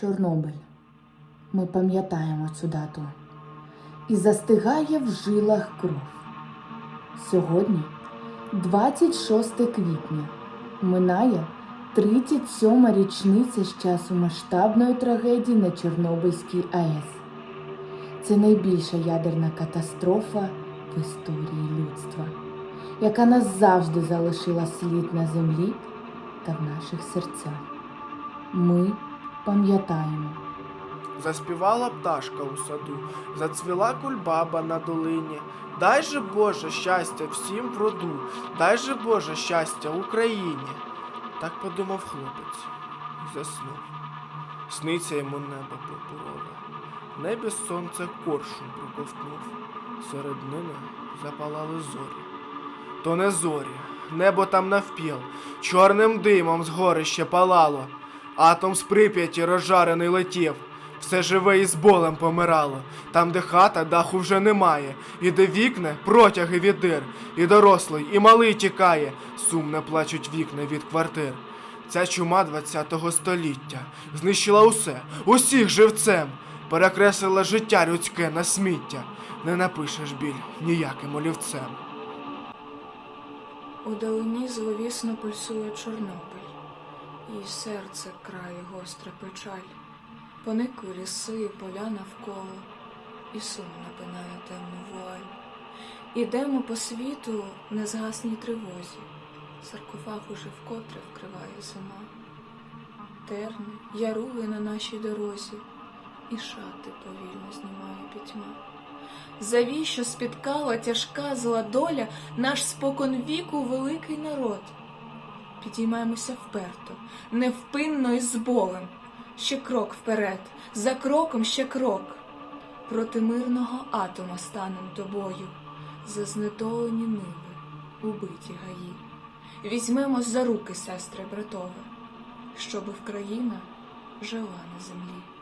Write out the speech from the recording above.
Чорнобиль. Ми пам'ятаємо цю дату. І застигає в жилах кров. Сьогодні, 26 квітня, минає 37 річниця з часу масштабної трагедії на Чорнобильській АЕС. Це найбільша ядерна катастрофа в історії людства, яка назавжди залишила слід на землі та в наших серцях. Ми пам'ятаємо. Заспівала пташка у саду, зацвіла кульбаба на долині. Дай же Боже щастя всім в роду, дай же Боже щастя Україні. Так подумав хлопець і заснув. Сниться йому небо пурпурове. В небі сонце коршун проковтнув. Серед ними запалали зорі. То не зорі, небо там навпіл, чорним димом з горища палало. Атом з прип'яті розжарений летів, все живе і з болем помирало. Там, де хата, даху вже немає, і де вікна, протяги від дир, і дорослий, і малий тікає, сумно плачуть вікна від квартир. Ця чума ХХ століття знищила усе, усіх живцем, перекреслила життя людське на сміття. Не напишеш біль ніяким олівцем. Удалині зловісно пульсує Чорнобиль, і серце крає гостра печаль. Поникли ліси і поля навколо, і сум напинає темну вуаль. Ідемо по світу незгасній тривозі, саркофаг уже вкотре вкриває зима. Терни, яруги на нашій дорозі, і шати повільно знімає пітьма. Завій, що спіткала тяжка зла доля, наш спокон віку великий народ. Підіймаємося вперто, невпинно і з болем. Ще крок вперед, за кроком ще крок. Проти мирного атома станем тобою, за знедолені ниви, убиті гаї. Візьмемо за руки, сестри братове, щоби в країна жила на землі.